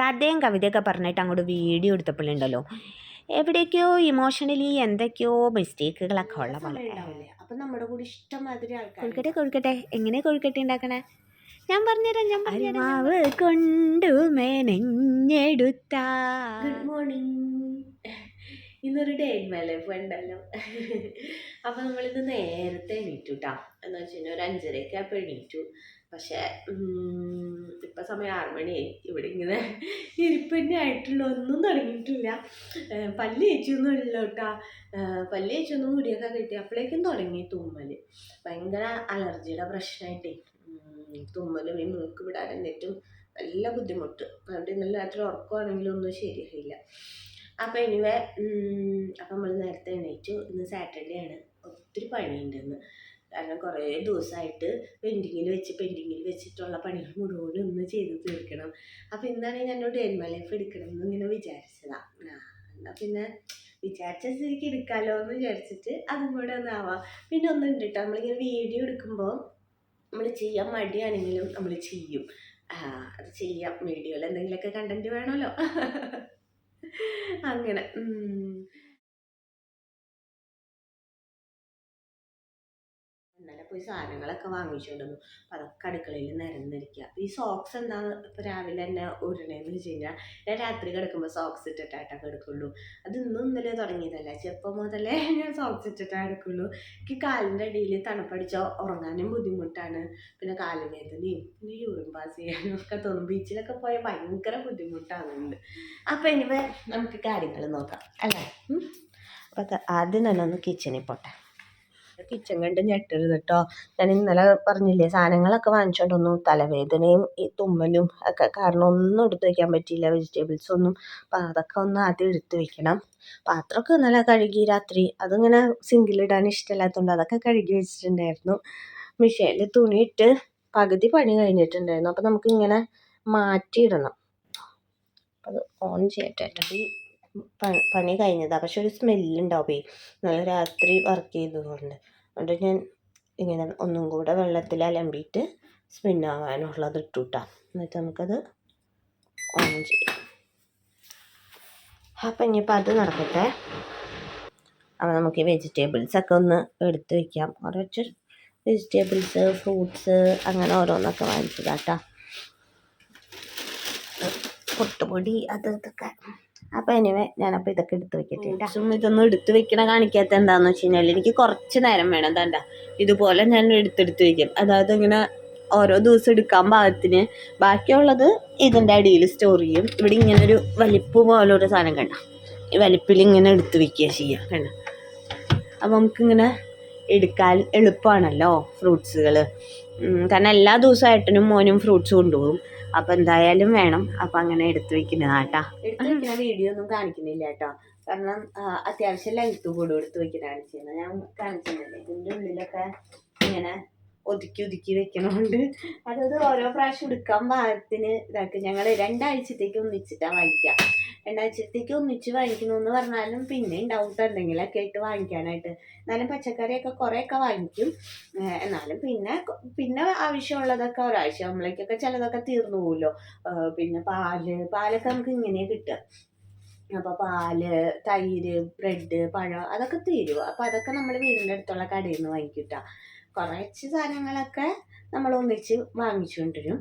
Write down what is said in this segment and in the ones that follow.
കഥയും കവിതയൊക്കെ പറഞ്ഞിട്ട് അങ്ങോട്ട് വീഡിയോ എടുത്തപ്പോഴുണ്ടല്ലോ. എവിടേക്കോ ഇമോഷണലി എന്തൊക്കെയോ മിസ്റ്റേക്കുകളൊക്കെ ഉള്ള പോലെ. അപ്പൊ നമ്മുടെ കൂടെ ഇഷ്ടമാതിരി ആൾക്കാർ കൊഴുക്കട്ടെ കൊഴുക്കട്ടെ. എങ്ങനെ കൊഴുക്കട്ടെ ഉണ്ടാക്കണേ? ഞാൻ പറഞ്ഞുതരാം ഞാൻ അരിമാവ് കൊണ്ടു മെനഞ്ഞെടുത്ത ഗുഡ് മോർണിംഗ് ഇന്നൊരു ഡേ ഇൻ മൈ ലൈഫ് ഉണ്ടല്ലോ. അപ്പൊ നമ്മളിന്ന് നേരത്തെ എണീറ്റു കേട്ടോ എന്ന് വെച്ച് ഒരു അഞ്ചരയ്ക്ക് അപ്പൊ എണീറ്റു. പക്ഷേ ഇപ്പൊ സമയം ആറുമണിയായി ഇവിടെ ഇങ്ങനെ ഇരിപ്പന്നെ ആയിട്ടുള്ള. ഒന്നും തുടങ്ങിയിട്ടില്ല. പല്ല് ചേച്ചിയൊന്നും ഇല്ല കേട്ടാ പല്ല് ചേച്ചിയൊന്നും മുടിയൊക്കെ കിട്ടി അപ്പോഴേക്കും തുടങ്ങി തുമ്മൽ. ഭയങ്കര അലർജിയുടെ പ്രശ്നമായിട്ടേ തുമ്മലും ഈ മൂക്ക് വിടാൻ എന്നിട്ടും നല്ല ബുദ്ധിമുട്ട്. അതുകൊണ്ട് ഇന്നലെ രാത്രി ഉറക്കമാണെങ്കിലും ഒന്നും ശരിയായില്ല. അപ്പം എനിവേ അപ്പം നമ്മൾ നേരത്തെ എണീറ്റു. ഇന്ന് സാറ്റർഡേ ആണ്. ഒത്തിരി പണിയുണ്ട് ഇന്ന് കാരണം കുറേ ദിവസമായിട്ട് പെൻഡിങ്ങിൽ വെച്ച് പെൻഡിങ്ങിൽ വെച്ചിട്ടുള്ള പണികൾ മുഴുവൻ ഇന്ന് ചെയ്ത് തീർക്കണം. അപ്പം ഇന്നാണ് ഞാനോട് ഡെൻമ ലൈഫ് എടുക്കണം എന്ന് ഇങ്ങനെ വിചാരിച്ചതാ. എന്നാൽ പിന്നെ വിചാരിച്ച സ്ഥിതിക്ക് എടുക്കാമല്ലോ എന്ന് വിചാരിച്ചിട്ട് അതും കൂടെ ഒന്നാവാം പിന്നെ ഒന്നുണ്ട് കേട്ടോ നമ്മളിങ്ങനെ വീഡിയോ എടുക്കുമ്പോൾ നമ്മൾ ചെയ്യാൻ മടിയാണെങ്കിലും നമ്മൾ ചെയ്യും. അത് ചെയ്യാം. വീഡിയോയിൽ എന്തെങ്കിലുമൊക്കെ കണ്ടന്റ് വേണമല്ലോ. അങ്ങനെ. പോയി സാധനങ്ങളൊക്കെ വാങ്ങിച്ചുകൊണ്ട് വന്നു അപ്പം അതൊക്കെ അടുക്കളയിൽ നിരന്നിരിക്കുക ഈ സോക്സ് എന്താ ഇപ്പം രാവിലെ തന്നെ ഉരുണേന്ന് വെച്ച് കഴിഞ്ഞാൽ ഞാൻ രാത്രി കിടക്കുമ്പോൾ സോക്സ് ഇട്ടിട്ടായിട്ടൊക്കെ കിടക്കുള്ളൂ. അത് ഇന്നും ഇന്നലെ തുടങ്ങിയതല്ല? ചെറുപ്പം മുതലേ ഞാൻ സോക്സ് ഇട്ടിട്ടാ കിടക്കുള്ളൂ. എനിക്ക് കാലിന്റെ അടിയിൽ തണുപ്പടിച്ചാൽ ഉറങ്ങാനും ബുദ്ധിമുട്ടാണ്. പിന്നെ കാലുവേദനയും പിന്നെ യൂറിൻ പാസ് ചെയ്യാനും ഒക്കെ തോന്നും. ബീച്ചിലൊക്കെ പോയാൽ ഭയങ്കര ബുദ്ധിമുട്ടാകുന്നുണ്ട് അപ്പം ഇനി നമുക്ക് കാര്യങ്ങൾ നോക്കാം. അല്ലേ? അപ്പം ആദ്യം തന്നെ ഒന്ന് കിച്ചണിൽ പോട്ടെ. കിച്ചൺ കണ്ട് ഞെട്ടരുത് കേട്ടോ ഞാൻ ഇന്നലെ പറഞ്ഞില്ലേ സാധനങ്ങളൊക്കെ വാങ്ങിച്ചോണ്ടൊന്നും തലവേദനയും ഈ തുമ്മലും ഒക്കെ കാരണം ഒന്നും എടുത്ത് വെക്കാൻ പറ്റിയില്ല. വെജിറ്റബിൾസ് ഒന്നും. അപ്പം അതൊക്കെ ഒന്ന് ആദ്യം എടുത്ത് വെക്കണം. പാത്രമൊക്കെ ഇന്നലെ കഴുകി രാത്രി. അതിങ്ങനെ സിങ്കിലിടാൻ ഇഷ്ടമില്ലാത്തതുകൊണ്ട് അതൊക്കെ കഴുകി വെച്ചിട്ടുണ്ടായിരുന്നു. മിഷേനിൽ തുണിയിട്ട് പകുതി പണി കഴിഞ്ഞിട്ടുണ്ടായിരുന്നു. അപ്പം നമുക്കിങ്ങനെ മാറ്റിയിടണം. അത് ഓൺ ചെയ്യട്ടെ. പണി കഴിഞ്ഞതാണ് പക്ഷെ ഒരു സ്മെല്ലുണ്ടാവും. നല്ല രാത്രി വർക്ക് ചെയ്തതുകൊണ്ട്. അതുകൊണ്ട് ഞാൻ ഇങ്ങനെ ഒന്നും കൂടെ വെള്ളത്തിൽ അലമ്പിയിട്ട് സ്പിന്നാവാനുള്ളത് ഇട്ടുട്ടാ. എന്നിട്ട് നമുക്കത് ഓൺ ചെയ്യാം. അപ്പം ഇനിയിപ്പോൾ അത് നടക്കട്ടെ. അപ്പം നമുക്ക് വെജിറ്റബിൾസ് ഒക്കെ ഒന്ന് എടുത്ത് വെക്കാം. കുറച്ച് വെജിറ്റബിൾസ് ഫ്രൂട്ട്സ് അങ്ങനെ ഓരോന്നൊക്കെ വാങ്ങിച്ചതാട്ടാ. പൊട്ടുപൊടി അത് ഇതൊക്കെ. അപ്പം എനിവേ ഞാനപ്പോൾ ഇതൊക്കെ എടുത്ത് വെക്കട്ടെ. ഫ്രൂട്ട്സും ഇതൊന്നും എടുത്ത് വെക്കണ കാണിക്കാത്ത എന്താന്ന് വെച്ച് കഴിഞ്ഞാൽ എനിക്ക് കുറച്ച് നേരം വേണം. തണ്ട ഇതുപോലെ ഞാൻ എടുത്തെടുത്ത് വെക്കും. അതായത് ഇങ്ങനെ ഓരോ ദിവസം എടുക്കാൻ പാകത്തിന്. ബാക്കിയുള്ളത് ഇതിന്റെ അടിയിൽ സ്റ്റോർ ചെയ്യും. ഇവിടെ ഇങ്ങനെ ഒരു വലിപ്പ് പോലെ ഒരു സാധനം കണ്ട? ഈ വലിപ്പിൽ ഇങ്ങനെ എടുത്ത് വെക്കുക ചെയ്യുക കണ്ട? അപ്പം നമുക്കിങ്ങനെ എടുക്കാൻ എളുപ്പമാണല്ലോ ഫ്രൂട്ട്സുകൾ കാരണം എല്ലാ ദിവസവും ഏട്ടനും മോനും ഫ്രൂട്ട്സ് കൊണ്ടുപോകും. അപ്പം എന്തായാലും വേണം. അപ്പം അങ്ങനെ എടുത്തു വെക്കുന്നതാട്ടാ എടുത്തു വെക്കുന്ന വീഡിയോ ഒന്നും കാണിക്കുന്നില്ല കേട്ടോ. കാരണം അത്യാവശ്യം ലെങ്ത് കൂടെ എടുത്ത് വെക്കുന്നതാണ് ചെയ്യുന്നത് ഞാൻ കാണിച്ചിരുന്നില്ല ഇതിന്റെ ഉള്ളിലൊക്കെ ഇങ്ങനെ ഒതുക്കി ഒതുക്കി വെക്കണോണ്ട്. അതായത് ഓരോ പ്രാവശ്യം എടുക്കാൻ പാകത്തിന് ഇതാക്കി. ഞങ്ങൾ രണ്ടാഴ്ചത്തേക്ക് ഒന്നിച്ചിട്ടാണ് വാങ്ങിക്കുക രണ്ടാഴ്ചത്തേക്ക് ഒന്നിച്ച് വാങ്ങിക്കുന്നു എന്ന് പറഞ്ഞാലും പിന്നെയും ഡൗട്ട് ഉണ്ടെങ്കിലൊക്കെ ആയിട്ട് വാങ്ങിക്കാനായിട്ട്. എന്നാലും പച്ചക്കറിയൊക്കെ കുറേയൊക്കെ വാങ്ങിക്കും. എന്നാലും പിന്നെ പിന്നെ ആവശ്യമുള്ളതൊക്കെ ഒരാഴ്ച ആകുമ്പോഴേക്കൊക്കെ ചിലതൊക്കെ തീർന്നു പോകുമല്ലോ പിന്നെ പാൽ പാലൊക്കെ നമുക്ക് ഇങ്ങനെയാണ് കിട്ടുക. അപ്പോൾ പാൽ തൈര് ബ്രെഡ് പഴം അതൊക്കെ തീരും. അപ്പോൾ അതൊക്കെ നമ്മൾ വീടിന്റെ അടുത്തുള്ള കടയിൽ നിന്ന് വാങ്ങിക്കിട്ടാ കുറച്ച് സാധനങ്ങളൊക്കെ നമ്മൾ ഒന്നിച്ച് വാങ്ങിച്ചുകൊണ്ടുവരും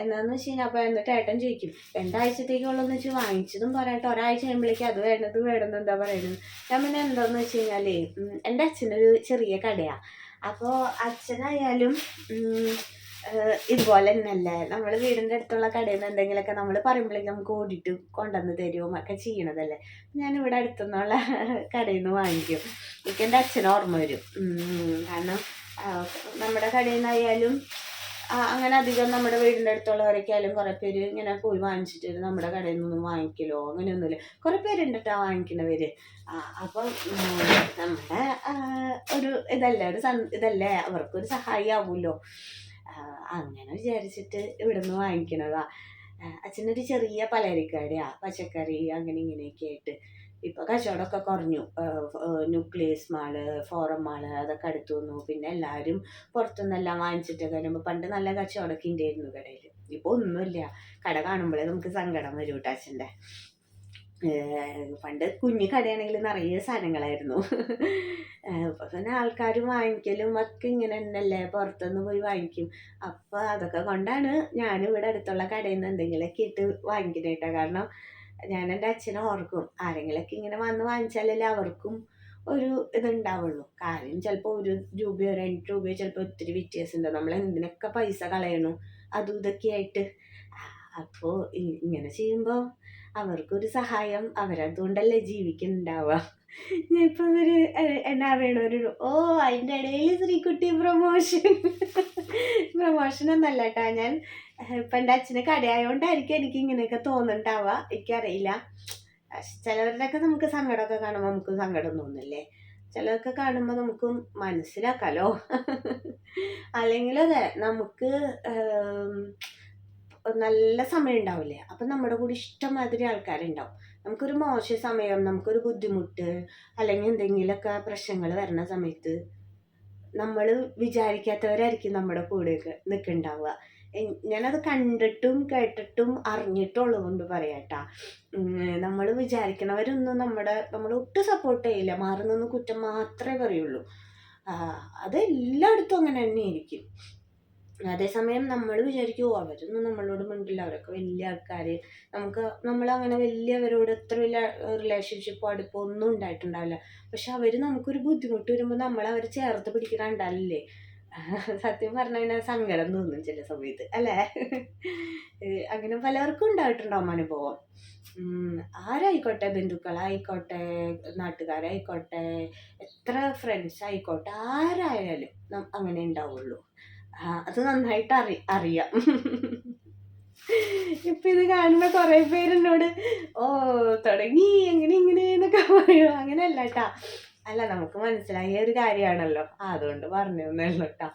എന്താന്ന് വെച്ച് കഴിഞ്ഞാൽ അപ്പോൾ എന്നിട്ട് ഏട്ടൻ ചോദിക്കും രണ്ടാഴ്ചത്തേക്കുള്ളതെന്ന് വെച്ച് വാങ്ങിച്ചതും പറയട്ടെ. ഒരാഴ്ച കഴിയുമ്പോഴേക്കും അത് വേണ്ടത് വേണമെന്ന് എന്താ പറയുന്നത് ഞാൻ പിന്നെ എന്താന്ന് വെച്ച് കഴിഞ്ഞാലേ എന്റെ അച്ഛനൊരു ചെറിയ കടയാണ് അപ്പോൾ അച്ഛനായാലും ഇതുപോലെ തന്നെയല്ലേ. നമ്മൾ വീടിന്റെ അടുത്തുള്ള കടയിൽ നിന്ന് എന്തെങ്കിലുമൊക്കെ നമ്മൾ പറയുമ്പോഴേക്കും നമുക്ക് ഓടിയിട്ട് കൊണ്ടുവന്ന് തരുമോ ഒക്കെ ചെയ്യണതല്ലേ. ഞാൻ ഇവിടെ അടുത്തുനിന്നുള്ള കടയിൽ നിന്ന് വാങ്ങിക്കും. എനിക്ക് എന്റെ അച്ഛന് ഓർമ്മ വരും. കാരണം നമ്മുടെ കടയിൽ നിന്നായാലും അങ്ങനെ അധികം നമ്മുടെ വീടിന്റെ അടുത്തുള്ളവരൊക്കെയായാലും കുറേ പേര് ഇങ്ങനെ പോയി വാങ്ങിച്ചിട്ട് നമ്മുടെ കടയിൽ നിന്നും വാങ്ങിക്കലോ അങ്ങനെയൊന്നുമില്ല. കുറേ പേരുണ്ട് കേട്ടോ വാങ്ങിക്കുന്നവര് അപ്പം നമ്മുടെ ഒരു ഇതല്ലേ ഒരു സന് ഇതല്ലേ അവർക്കൊരു സഹായി ആവുമല്ലോ അങ്ങനെ വിചാരിച്ചിട്ട് ഇവിടുന്ന് വാങ്ങിക്കണതാ ആ, അച്ഛനൊരു ചെറിയ പലചരക്കടയാ പച്ചക്കറി അങ്ങനെ ഇങ്ങനെയൊക്കെ ആയിട്ട്. ഇപ്പൊ കച്ചവടമൊക്കെ കുറഞ്ഞു. ന്യൂക്ലിയസ് മാൾ ഫോറം മാൾ അതൊക്കെ അടുത്തു വന്നു. പിന്നെ എല്ലാവരും പുറത്തുനിന്നെല്ലാം വാങ്ങിച്ചിട്ടൊക്കെ വരുമ്പോൾ പണ്ട് നല്ല കച്ചവടമൊക്കെ ഉണ്ടായിരുന്നു കടയിൽ ഇപ്പൊ ഒന്നുമില്ല. കട കാണുമ്പോഴേ നമുക്ക് സങ്കടം വരും ടാച്ചന്റെ പണ്ട് കുഞ്ഞു കടയാണെങ്കിൽ നിറയെ സാധനങ്ങളായിരുന്നു. അപ്പൊ പിന്നെ ആൾക്കാർ വാങ്ങിക്കലും ഒക്കെ ഇങ്ങനെ തന്നെയല്ലേ. പുറത്തുനിന്ന് പോയി വാങ്ങിക്കും. അപ്പോൾ അതൊക്കെ കൊണ്ടാണ് ഞാനിവിടെ അടുത്തുള്ള കടയിൽ നിന്ന് എന്തെങ്കിലുമൊക്കെ ഇട്ട് വാങ്ങിക്കുന്നത് കേട്ടോ കാരണം ഞാൻ എന്റെ അച്ഛനെ ഓർക്കും. ആരെങ്കിലൊക്കെ ഇങ്ങനെ വന്ന് വാങ്ങിച്ചാലല്ലേ അവർക്കും ഒരു ഇതുണ്ടാവുള്ളൂ. കാര്യം ചിലപ്പോൾ ഒരു രൂപയോ രണ്ട് രൂപയോ ചിലപ്പോൾ ഒത്തിരി വ്യത്യാസം ഉണ്ടാവും നമ്മൾ എന്തിനൊക്കെ പൈസ കളയണു അതും ഇതൊക്കെ ആയിട്ട്. അപ്പോൾ ഇങ്ങനെ ചെയ്യുമ്പോൾ അവർക്കൊരു സഹായം അവരതുകൊണ്ടല്ലേ ജീവിക്കുന്നുണ്ടാവുക. ഇപ്പം ഒരു എന്നെ ഓ അതിന്റെ ഇടയിൽ ശ്രീകുട്ടി പ്രൊമോഷൻ പ്രൊമോഷൻ ഒന്നല്ല കേട്ടോ ഞാൻ. ഇപ്പം എന്റെ അച്ഛന് കടയായോണ്ടായിരിക്കും എനിക്ക് ഇങ്ങനെയൊക്കെ തോന്നുന്നുണ്ടാവുക എനിക്കറിയില്ല. ചിലവരുടെയൊക്കെ നമുക്ക് സങ്കടമൊക്കെ കാണുമ്പോൾ നമുക്ക് സങ്കടം തോന്നില്ലേ? ചിലതൊക്കെ കാണുമ്പോൾ നമുക്ക് മനസ്സിലാക്കാലോ? അല്ലെങ്കിൽ അതെ നമുക്ക് നല്ല സമയം ഉണ്ടാവില്ലേ? അപ്പം നമ്മുടെ കൂടെ ഇഷ്ടമാതിരി ആൾക്കാരുണ്ടാവും. നമുക്കൊരു മോശ സമയം നമുക്കൊരു ബുദ്ധിമുട്ട് അല്ലെങ്കിൽ എന്തെങ്കിലുമൊക്കെ പ്രശ്നങ്ങൾ വരുന്ന സമയത്ത് നമ്മൾ വിചാരിക്കാത്തവരായിരിക്കും നമ്മുടെ കൂടെയൊക്കെ നിൽക്കുന്നുണ്ടാവുക ഞാനത് കണ്ടിട്ടും കേട്ടിട്ടും അറിഞ്ഞിട്ടുള്ളത് കൊണ്ട് പറയാട്ടാ നമ്മൾ വിചാരിക്കണവരൊന്നും നമ്മുടെ നമ്മൾ ഒട്ടും സപ്പോർട്ട് ചെയ്യില്ല. മാറി കുറ്റം മാത്രമേ പറയുള്ളൂ. അത് എല്ലായിടത്തും അങ്ങനെ തന്നെയായിരിക്കും. അതേസമയം നമ്മൾ വിചാരിക്കും "ഓ, അവരൊന്നും നമ്മളോട് മിണ്ടില്ല. അവരൊക്കെ വലിയ ആൾക്കാർ നമുക്ക് നമ്മളങ്ങനെ വലിയവരോട് എത്ര വലിയ റിലേഷൻഷിപ്പോ അടുപ്പോ ഒന്നും ഉണ്ടായിട്ടുണ്ടാവില്ല. പക്ഷെ അവർ നമുക്കൊരു ബുദ്ധിമുട്ട് വരുമ്പോൾ നമ്മൾ അവരെ ചേർത്ത് പിടിക്കണുണ്ടാവില്ലേ സത്യം പറഞ്ഞു കഴിഞ്ഞാൽ സങ്കടം തോന്നും ചില സമയത്ത് അല്ലേ? അങ്ങനെ പലർക്കും ഉണ്ടായിട്ടുണ്ടാവും അനുഭവം. ആരായിക്കോട്ടെ ബന്ധുക്കളായിക്കോട്ടെ നാട്ടുകാരായിക്കോട്ടെ എത്ര ഫ്രണ്ട്സ് ആയിക്കോട്ടെ ആരായാലും അങ്ങനെ ഉണ്ടാവുള്ളൂ. അത് നന്നായിട്ട് അറി അറിയാം. ഇപ്പൊ ഇത് കാണുന്ന കുറെ പേരെന്നോട് ഓ തുടങ്ങി എങ്ങനെ ഇങ്ങനെ എന്നൊക്കെ പറയും. അങ്ങനെയല്ല കേട്ടാ അല്ല നമുക്ക് മനസ്സിലായ ഒരു കാര്യമാണല്ലോ. അതുകൊണ്ട് പറഞ്ഞു തന്നല്ലോ കേട്ടാ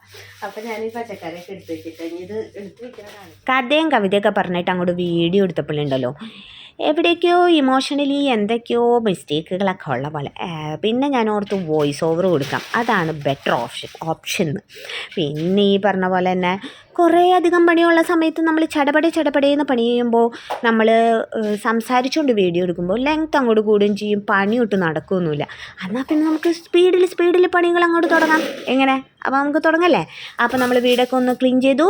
അപ്പൊ ഞാൻ ഈ പച്ചക്കറിയൊക്കെ എടുത്ത് വെച്ചിട്ട് ഇത് എടുത്ത് വെക്കണ കഥയും കവിതയൊക്കെ പറഞ്ഞിട്ട് അങ്ങോട്ട് വീഡിയോ എടുത്തപ്പോഴുണ്ടല്ലോ എവിടേക്കോ ഇമോഷണലി എന്തൊക്കെയോ മിസ്റ്റേക്കുകളൊക്കെ ഉള്ള പോലെ. പിന്നെ ഞാൻ ഓർത്ത് വോയിസ് ഓവർ കൊടുക്കാം. അതാണ് ബെറ്റർ ഓപ്ഷൻ ഓപ്ഷൻ പിന്നെ ഈ പറഞ്ഞ പോലെ തന്നെ കുറേ അധികം പണിയുള്ള സമയത്ത് നമ്മൾ ചടപടെ ചടപടേന്ന് പണി ചെയ്യുമ്പോൾ നമ്മൾ സംസാരിച്ചുകൊണ്ട് വീഡിയോ എടുക്കുമ്പോൾ ലെങ്ത് അങ്ങോട്ട് കൂടുകയും ചെയ്യും. പണി ഒട്ടും നടക്കുകയൊന്നുമില്ല. എന്നാൽ പിന്നെ നമുക്ക് സ്പീഡിൽ സ്പീഡിൽ പണികൾ അങ്ങോട്ട് തുടങ്ങാം. എങ്ങനെ? അപ്പോൾ നമുക്ക് തുടങ്ങല്ലേ? അപ്പോൾ നമ്മൾ വീടൊക്കെ ഒന്ന് ക്ലീൻ ചെയ്തു.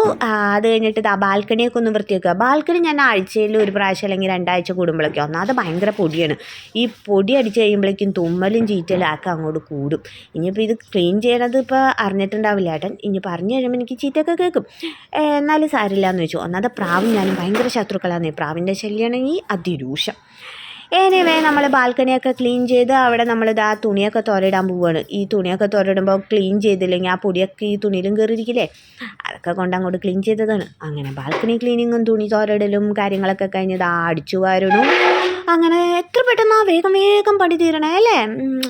അത് കഴിഞ്ഞിട്ട് ഇതാ ബാൽക്കണിയൊക്കെ ഒന്ന് വൃത്തിയാക്കുക. ബാൽക്കണി ഞാൻ ആഴ്ചയിൽ ഒരു പ്രാവശ്യം അല്ലെങ്കിൽ രണ്ടാഴ്ച കൂടുമ്പോഴൊക്കെ ഒന്നാമത് ഭയങ്കര പൊടിയാണ്. ഈ പൊടി അടിച്ച് കഴിയുമ്പോഴേക്കും തുമ്മലും ചീറ്റലും ഒക്കെ അങ്ങോട്ട് കൂടും. ഇനിയിപ്പോൾ ഇത് ക്ലീൻ ചെയ്യണത് ഇപ്പോൾ അറിഞ്ഞിട്ടുണ്ടാവില്ല ഏട്ടൻ. ഇനി പറഞ്ഞു കഴിയുമ്പോൾ എനിക്ക് ചീത്തയൊക്കെ കേൾക്കും. എന്നാലും സാരില്ല എന്ന് വെച്ചു ഒന്നാമത് പ്രാവും ഞാനും ഭയങ്കര ശത്രുക്കളാണ് പ്രാവിന്റെ ശല്യമാണെങ്കിൽ അതിരൂഷം എനിവേ നമ്മൾ ബാൽക്കണിയൊക്കെ ക്ലീൻ ചെയ്ത് അവിടെ നമ്മളിത് ആ തുണിയൊക്കെ തുരയിടാൻ പോവുകയാണ് ഈ തുണിയൊക്കെ തുരയിടുമ്പോൾ ക്ലീൻ ചെയ്തില്ലെങ്കിൽ ആ പൊടിയൊക്കെ ഈ തുണിയിലും കയറിയിരിക്കില്ലേ അതൊക്കെ കൊണ്ട് അങ്ങോട്ട് ക്ലീൻ ചെയ്തതാണ്. അങ്ങനെ ബാൽക്കണി ക്ലീനിങ്ങും തുണി തുരയിടലും കാര്യങ്ങളൊക്കെ കഴിഞ്ഞത് ആ അടിച്ചു വാരണു. അങ്ങനെ എത്ര പെട്ടെന്ന് വേഗം വേഗം പണി തീരണേ അല്ലേ?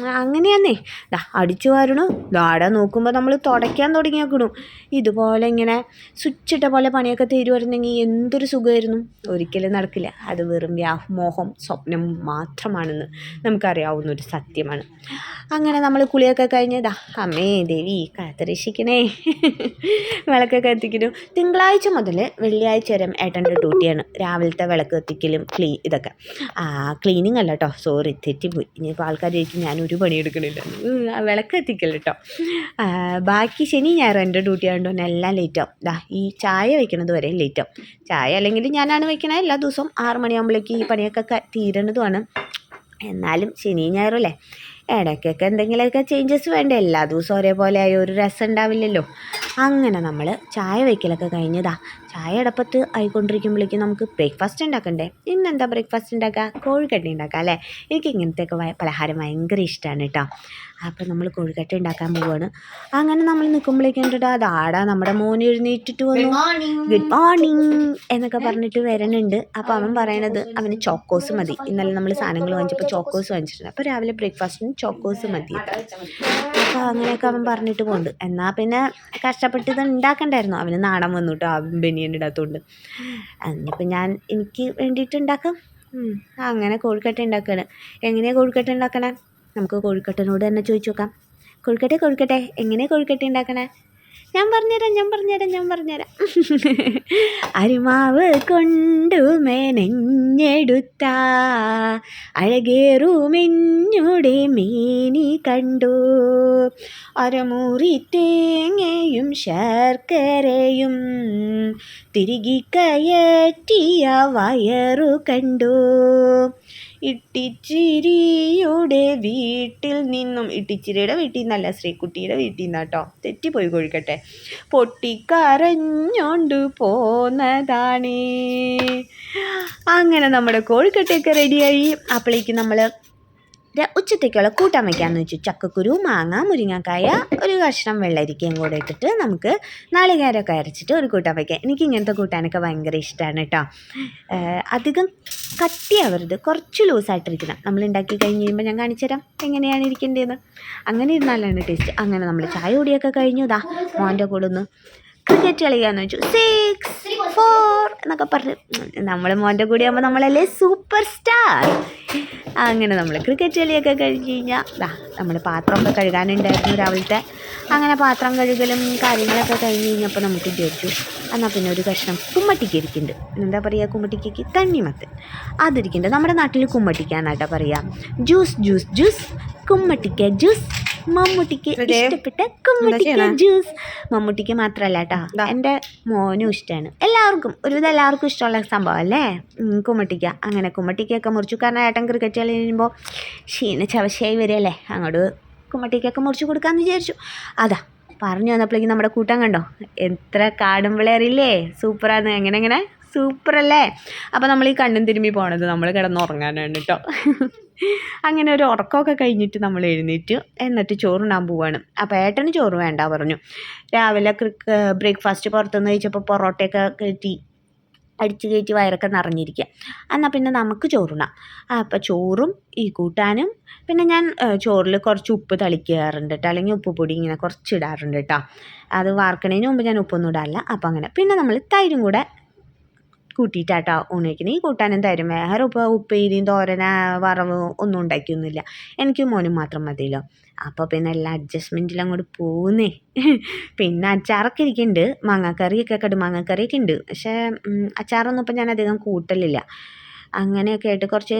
അങ്ങനെയാന്നേ. ദാ അടിച്ചു വാരണു. ദാടെ നോക്കുമ്പോൾ നമ്മൾ തുടയ്ക്കാൻ തുടങ്ങിയേക്കണു. ഇതുപോലെ ഇങ്ങനെ സ്വിച്ച് ഇട്ട പോലെ പണിയൊക്കെ തീരുമായിരുന്നെങ്കിൽ എന്തൊരു സുഖമായിരുന്നു ഒരിക്കലും നടക്കില്ല. അത് വെറും വ്യാമോഹം സ്വപ്നം മാത്രമാണെന്ന് നമുക്കറിയാവുന്ന ഒരു സത്യമാണ്. അങ്ങനെ നമ്മൾ കുളിയൊക്കെ കഴിഞ്ഞ് ദാ അമ്മേ ദേവി കാത്തരക്ഷിക്കണേ. വിളക്കൊക്കെ എത്തിക്കുന്നു. തിങ്കളാഴ്ച മുതൽ വെള്ളിയാഴ്ച വരെ ഏട്ടന്റെ ഡ്യൂട്ടിയാണ്. രാവിലത്തെ വിളക്ക് എത്തിക്കലും ക്ലീ ഇതൊക്കെ. ആ ക്ലീനിങ് അല്ല കേട്ടോ സോറി തെറ്റിപ്പോയി. ഇനിയിപ്പോൾ ആൾക്കാർ ഞാൻ ഒരു പണി എടുക്കണില്ല ആ വിളക്ക് എത്തിക്കല്ലോ കേട്ടോ ബാക്കി ശനി ഞായറും എന്റെ ഡ്യൂട്ടി ആയതുകൊണ്ട് തന്നെ എല്ലാം ലേറ്റാവും ദാ ഈ ചായ വയ്ക്കണത് വരെ ലേറ്റാവും ചായ അല്ലെങ്കിൽ ഞാനാണ് വയ്ക്കണത് എല്ലാ ദിവസവും ആറ് മണിയാകുമ്പോഴേക്ക് ഈ പണിയൊക്കെ തീരണതുമാണ് എന്നാലും ശനി ഞായറും അല്ലേ? ഇടയ്ക്കൊക്കെ എന്തെങ്കിലുമൊക്കെ ചേഞ്ചസ് വേണ്ട? എല്ലാ ദിവസവും ഒരേപോലെ ആയി ഒരു രസം ഉണ്ടാവില്ലല്ലോ. അങ്ങനെ നമ്മൾ ചായ വയ്ക്കലൊക്കെ കഴിഞ്ഞതാ ചായ അടപ്പത്ത് ആയിക്കൊണ്ടിരിക്കുമ്പോഴേക്കും നമുക്ക് ബ്രേക്ക്ഫാസ്റ്റ് ഉണ്ടാക്കണ്ടേ? ഇന്നെന്താ ബ്രേക്ക്ഫാസ്റ്റ് ഉണ്ടാക്കുക? കോഴിക്കട്ടി ഉണ്ടാക്കാം അല്ലേ? എനിക്ക് ഇങ്ങനത്തെയൊക്കെ പലഹാരം ഭയങ്കര ഇഷ്ടമാണ് കേട്ടോ. അപ്പോൾ നമ്മൾ കോഴിക്കട്ടി ഉണ്ടാക്കാൻ പോവുകയാണ് അങ്ങനെ നമ്മൾ നിൽക്കുമ്പോഴേക്കും കണ്ടിട്ട് അതാടാ നമ്മുടെ മോൻ എഴുന്നേറ്റിട്ട് വന്നു. ഗുഡ് മോർണിംഗ് എന്നൊക്കെ പറഞ്ഞിട്ട് വരണുണ്ട് അപ്പോൾ അവൻ പറയണത് അവന് ചോക്കോസ് മതി. ഇന്നലെ നമ്മൾ സാധനങ്ങൾ വാങ്ങിച്ചപ്പോൾ ചോക്കോസ് വാങ്ങിച്ചിട്ടുണ്ട്. അപ്പോൾ രാവിലെ ബ്രേക്ക്ഫാസ്റ്റിന് ചോക്കോസ് മതി അപ്പോൾ അങ്ങനെയൊക്കെ അവൻ പറഞ്ഞിട്ട് പോകുന്നുണ്ട് എന്നാൽ പിന്നെ കഷ്ടപ്പെട്ട് ഇത് ഉണ്ടാക്കണ്ടായിരുന്നു. അവന് നാണം വന്നു ആ അവൻ ബനിയൻ ഇടാത്തതുകൊണ്ട് ഞാൻ എനിക്ക് വേണ്ടിയിട്ട് ഉണ്ടാക്കാം. അങ്ങനെ കോഴിക്കട്ട ഉണ്ടാക്കുകയാണ് എങ്ങനെയാണ് കോഴിക്കട്ട ഉണ്ടാക്കണേ? നമുക്ക് കോഴിക്കട്ടനോട് തന്നെ ചോദിച്ചു നോക്കാം. കോഴിക്കട്ടെ കോഴിക്കട്ടെ എങ്ങനെയാണ് കോഴിക്കട്ട ഉണ്ടാക്കണേ? ഞാൻ പറഞ്ഞുതരാം ഞാൻ പറഞ്ഞുതരാം ഞാൻ പറഞ്ഞുതരാം. അരിമാവ് കൊണ്ടു മെനഞ്ഞെടുത്ത അഴകേറുമെഞ്ഞുടെ മീനി കണ്ടു. അരമുറി തേങ്ങയും ശർക്കരയും തിരികെ കയറ്റിയ വയറു കണ്ടു. ഇട്ടിച്ചിരിയുടെ വീട്ടിൽ നിന്നും ഇട്ടിച്ചിരിയുടെ വീട്ടിൽ നിന്നല്ല ശ്രീകുട്ടിയുടെ വീട്ടിൽ നിന്നാട്ടോ തെറ്റിപ്പോയി കൊഴിക്കട്ടെ. പൊട്ടിക്കരഞ്ഞോണ്ട് പോന്നതാണേ. അങ്ങനെ നമ്മുടെ കോഴിക്കട്ടയൊക്കെ റെഡിയായി അപ്പോഴേക്കും നമ്മൾ ഉച്ചത്തേക്കുള്ള കൂട്ടാൻ വയ്ക്കാമെന്ന് വെച്ചു. ചക്കക്കുരു മാങ്ങ മുരിങ്ങക്കായ ഒരു കഷ്ണം വെള്ളരിക്കയും കൂടെ ഇട്ടിട്ട് നമുക്ക് നാളികേരമൊക്കെ അരച്ചിട്ട് ഒരു കൂട്ടാൻ വയ്ക്കാം എനിക്ക് ഇങ്ങനത്തെ കൂട്ടാനൊക്കെ ഭയങ്കര ഇഷ്ടമാണ് കേട്ടോ അധികം കട്ടിയാവരുത്. കുറച്ച് ലൂസായിട്ടിരിക്കണം. നമ്മൾ ഉണ്ടാക്കി കഴിഞ്ഞ് കഴിയുമ്പോൾ ഞാൻ കാണിച്ചു തരാം. എങ്ങനെയാണ് ഇരിക്കേണ്ടതെന്ന് അങ്ങനെ ഇരുന്നാലാണ് ടേസ്റ്റ് അങ്ങനെ നമ്മൾ ചായ കുടിയൊക്കെ കഴിഞ്ഞു. ഇതാ മോന്റെ കൂടെ ഒന്ന് ക്രിക്കറ്റ് കളിക്കാന്ന് വെച്ചു. സിക്സ് ഫോർ എന്നൊക്കെ പറഞ്ഞ്. നമ്മൾ മോന്റെ കൂടെ ആകുമ്പോൾ നമ്മളല്ലേ സൂപ്പർ സ്റ്റാർ അങ്ങനെ നമ്മൾ ക്രിക്കറ്റ് കളിയൊക്കെ കഴിഞ്ഞ് കഴിഞ്ഞാൽ ദാ നമ്മൾ പാത്രമൊക്കെ കഴുകാനുണ്ടായിരുന്നു രാവിലത്തെ. അങ്ങനെ പാത്രം കഴുകലും കാര്യങ്ങളൊക്കെ കഴിഞ്ഞ് കഴിഞ്ഞപ്പോൾ നമുക്ക് വിചാരിച്ചു എന്നാൽ പിന്നെ ഒരു കഷ്ണം കുമ്മട്ടിക്ക് ഇരിക്കുന്നുണ്ട്. എന്താ പറയുക കുമ്മട്ടിക്ക് തണ്ണിമത്തൻ അതിരിക്കുന്നുണ്ട്. നമ്മുടെ നാട്ടിൽ കുമ്മട്ടിക്ക എന്നാട്ടാ പറയുക ജ്യൂസ് ജ്യൂസ് ജ്യൂസ് കുമ്മട്ടിക്ക ജ്യൂസ് മമ്മൂട്ടിക്ക് ഇഷ്ടപ്പെട്ട കുമ്മുട്ടിക്ക് ജ്യൂസ്. മമ്മൂട്ടിക്ക് മാത്രമല്ല കേട്ടോ എന്റെ എന്റെ മോനും ഇഷ്ടമാണ് എല്ലാവർക്കും ഒരുവിധം എല്ലാവർക്കും ഇഷ്ടമുള്ള സംഭവം അല്ലേ? കുമ്മട്ടിക്ക. അങ്ങനെ കുമ്മട്ടിക്കൊക്കെ മുറിച്ചു. കാരണം ഏട്ടൻ ക്രിക്കറ്റ് കളി കഴിയുമ്പോൾ ക്ഷീണ ചവശയായി വരികയല്ലേ? അങ്ങോട്ട് കുമ്മട്ടിക്കൊക്കെ മുറിച്ചു കൊടുക്കാമെന്ന് വിചാരിച്ചു. അതാ പറഞ്ഞു വന്നപ്പോഴേക്കും നമ്മുടെ കൂട്ടം കണ്ടോ? എത്ര കാടും വിളയറിയില്ലേ സൂപ്പറാണ് എങ്ങനെ എങ്ങനെ? സൂപ്പറല്ലേ? അപ്പോൾ നമ്മൾ ഈ കണ്ണും തിരുമ്പി പോണത് നമ്മൾ കിടന്നുറങ്ങാനാണ് കേട്ടോ അങ്ങനെ ഒരു ഉറക്കമൊക്കെ കഴിഞ്ഞിട്ട് നമ്മൾ എഴുന്നേറ്റ് എന്നിട്ട് ചോറുണ്ണാൻ പോവാണ്. അപ്പോൾ ഏട്ടന് ചോറ് വേണ്ട പറഞ്ഞു. രാവിലെ ബ്രേക്ക്ഫാസ്റ്റ് പുറത്തുനിന്ന് കഴിച്ചപ്പോൾ പൊറോട്ടയൊക്കെ കയറ്റി അടിച്ച് കയറ്റി വയറൊക്കെ നിറഞ്ഞിരിക്കുക. എന്നാൽ പിന്നെ നമുക്ക് ചോറുണ്ണാം. അപ്പോൾ ചോറും ഈ കൂട്ടാനും പിന്നെ ഞാൻ ചോറിൽ കുറച്ച് ഉപ്പ് തളിക്കാറുണ്ട് കേട്ടോ. അല്ലെങ്കിൽ ഉപ്പ് പൊടി ഇങ്ങനെ കുറച്ച് ഇടാറുണ്ട് കേട്ടോ. അത് വാർക്കണേന് മുമ്പ് ഞാൻ ഉപ്പൊന്നും ഇടാറില്ല. അപ്പോൾ അങ്ങനെ. പിന്നെ നമ്മൾ തൈരും കൂടെ കൂട്ടിയിട്ടാട്ടോ ഉണ്ണിക്കണി. കൂട്ടാനും തരും. വേറെ ഇപ്പോൾ ഉപ്പേരിയും തോരന വറവ് ഒന്നും ഉണ്ടാക്കിയൊന്നുമില്ല. എനിക്ക് മോനും മാത്രം മതിയല്ലോ. അപ്പോൾ പിന്നെ എല്ലാ അഡ്ജസ്റ്റ്മെന്റിലും അങ്ങോട്ട് പോകുന്നേ പിന്നെ അച്ചാറൊക്കെ ഇരിക്കുന്നുണ്ട് മാങ്ങാക്കറിയൊക്കെ കടുമാങ്ങാക്കറിയൊക്കെ ഉണ്ട്. പക്ഷേ അച്ചാറൊന്നും ഇപ്പം ഞാൻ അധികം കൂട്ടലില്ല. അങ്ങനെയൊക്കെ ആയിട്ട് കുറച്ച്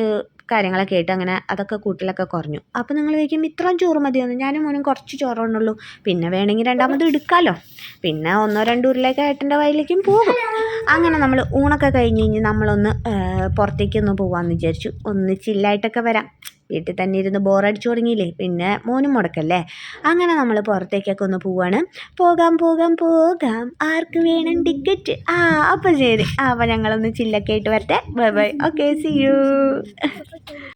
കാര്യങ്ങളൊക്കെ ആയിട്ട് അങ്ങനെ അതൊക്കെ കൂട്ടലൊക്കെ കുറഞ്ഞു. അപ്പോൾ നിങ്ങൾ ചോദിക്കും ഇത്രയും ചോറ് മതിയെന്ന്? ഞാനും മോനും കുറച്ച് ചോറുണ്ണുള്ളൂ പിന്നെ വേണമെങ്കിൽ രണ്ടാമത് എടുക്കാമല്ലോ പിന്നെ ഒന്നോ രണ്ടോ ഉരുളൊക്കെ ഏട്ടന്റെ വയലിലേക്കും പോകും. അങ്ങനെ നമ്മൾ ഊണൊക്കെ കഴിഞ്ഞ് കഴിഞ്ഞ് നമ്മളൊന്ന് പുറത്തേക്കൊന്ന് പോകാമെന്ന് വിചാരിച്ചു. ഒന്ന് ചില്ലായിട്ടൊക്കെ വരാം. വീട്ടിൽ തന്നെ ഇരുന്ന് ബോറടിച്ചു തുടങ്ങിയില്ലേ പിന്നെ മോനും മുടക്കല്ലേ? അങ്ങനെ നമ്മൾ പുറത്തേക്കൊക്കെ ഒന്ന് പോവാണ്. പോകാം പോകാം പോകാം. ആർക്ക് വേണം ടിക്കറ്റ് ആ അപ്പം ശരി. ആ അപ്പം ഞങ്ങളൊന്ന് ചില്ലൊക്കെ ആയിട്ട് വരട്ടെ. Bye bye okay see you